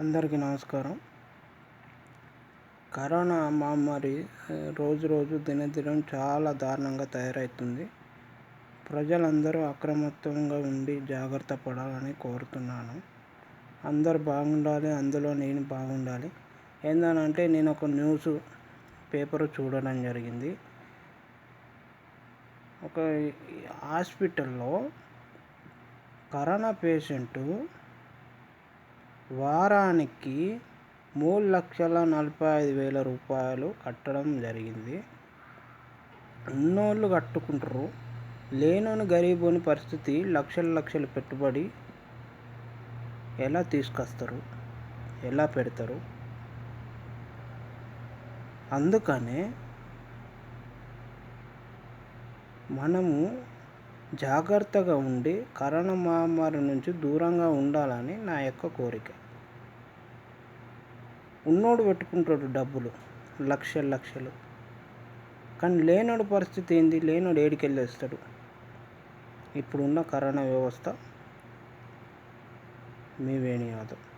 అందరికీ నమస్కారం. కరోనా మహమ్మారి రోజు రోజు దినదినం చాలా దారుణంగా తయారవుతుంది ప్రజలందరూ అక్రమత్వంగా ఉండి జాగ్రత్త పడాలని కోరుతున్నాను. అందరు బాగుండాలి అందులో నేను బాగుండాలి. ఏందనంటే నేను ఒక న్యూస్ పేపర్ చూడడం జరిగింది. ఒక హాస్పిటల్లో కరోనా పేషెంటు వారానికి మూడు లక్షల నలభై ఐదు వేల రూపాయలు కట్టడం జరిగింది. ఉన్నోళ్ళు కట్టుకుంటారు లేనోని గరీబోని పరిస్థితి లక్షల లక్షలు పెట్టుబడి ఎలా తీసుకొస్తారు? ఎలా పెడతారు? అందుకనే మనము జాగ్రత్తగా ఉండి కరోనా మహమ్మారి నుంచి దూరంగా ఉండాలని నా యొక్క కోరిక. ఉన్నోడు పెట్టుకుంటాడు డబ్బులు లక్షలు లక్షలు. కానీ లేనోడు పరిస్థితి ఏంది? లేనోడు ఏడికెళ్ళేస్తాడు ఇప్పుడున్న కరోనా వ్యవస్థ మీ వేణి యాదవ్